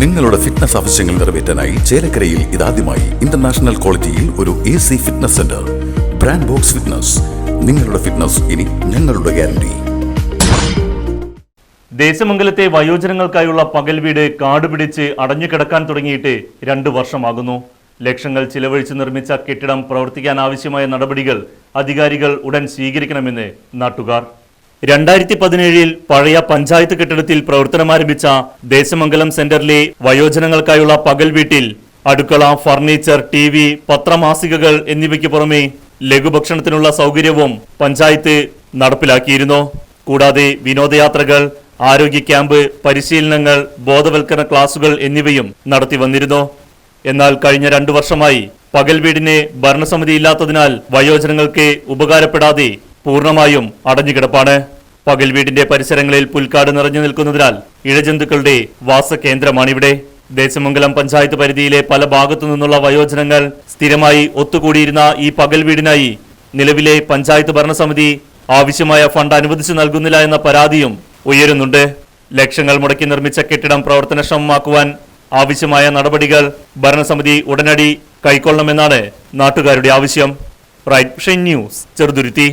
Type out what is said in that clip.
നിങ്ങളുടെ ഫിറ്റ്നസ് ആവശ്യങ്ങൾ നിറവേറ്റാനായി ചേലക്കരയിൽ ഇതാദ്യമായി ഇന്റർനാഷണൽ ക്വാളിറ്റിയിൽ ഒരു A C fitness centre brand box fitness നിങ്ങളുടെ ഫിറ്റ്നസ് ഇനി ഞങ്ങളുടെ ഗ്യാരണ്ടി ദേശമംഗലത്തെ വയോജനങ്ങൾക്കായുള്ള പകൽ വീട് കാടുപിടിച്ച് അടഞ്ഞുകിടക്കാൻ തുടങ്ങിയിട്ട് രണ്ടു വർഷമാകുന്നു. ലക്ഷങ്ങൾ ചിലവഴിച്ച് നിർമ്മിച്ച കെട്ടിടം പ്രവർത്തിക്കാൻ ആവശ്യമായ നടപടികൾ അധികാരികൾ ഉടൻ സ്വീകരിക്കണമെന്ന് നാട്ടുകാർ. രണ്ടായിരത്തി പതിനേഴിൽ പഴയ പഞ്ചായത്ത് കെട്ടിടത്തിൽ പ്രവർത്തനമാരംഭിച്ച ദേശമംഗലം സെന്ററിലെ വയോജനങ്ങൾക്കായുള്ള പകൽ വീട്ടിൽ അടുക്കള ഫർണിച്ചർ ടി വി പത്രമാസികകൾ എന്നിവയ്ക്ക് പുറമെ ലഘുഭക്ഷണത്തിനുള്ള സൗകര്യവും പഞ്ചായത്ത് നടപ്പിലാക്കിയിരുന്നു. കൂടാതെ വിനോദയാത്രകൾ ആരോഗ്യ ക്യാമ്പ് പരിശീലനങ്ങൾ ബോധവൽക്കരണ ക്ലാസുകൾ എന്നിവയും നടത്തി വന്നിരുന്നു. എന്നാൽ കഴിഞ്ഞ രണ്ടു വർഷമായി പകൽ വീടിന് ഭരണസമിതി ഇല്ലാത്തതിനാൽ വയോജനങ്ങൾക്ക് ഉപകാരപ്പെടാതെ പൂർണമായും അടഞ്ഞുകിടപ്പാണ് പകൽ വീടിന്റെ പരിസരങ്ങളിൽ പുൽക്കാട് നിറഞ്ഞു നിൽക്കുന്നതിനാൽ ഇഴജന്തുക്കളുടെ വാസകേന്ദ്രമാണിവിടെ ദേശമംഗലം പഞ്ചായത്ത് പരിധിയിലെ പല ഭാഗത്തു നിന്നുള്ള വയോജനങ്ങൾ സ്ഥിരമായി ഒത്തുകൂടിയിരുന്ന ഈ പകൽ വീടിനായി നിലവിലെ പഞ്ചായത്ത് ഭരണസമിതി ആവശ്യമായ ഫണ്ട് അനുവദിച്ചു നൽകുന്നില്ല എന്ന പരാതിയും ഉയരുന്നുണ്ട്. ലക്ഷങ്ങൾ മുടക്കി നിർമ്മിച്ച കെട്ടിടം പ്രവർത്തനക്ഷമമാക്കുവാൻ ആവശ്യമായ നടപടികൾ ഭരണസമിതി ഉടനടി കൈക്കൊള്ളണമെന്നാണ് നാട്ടുകാരുടെ ആവശ്യം. Right news Cheruthuruthy.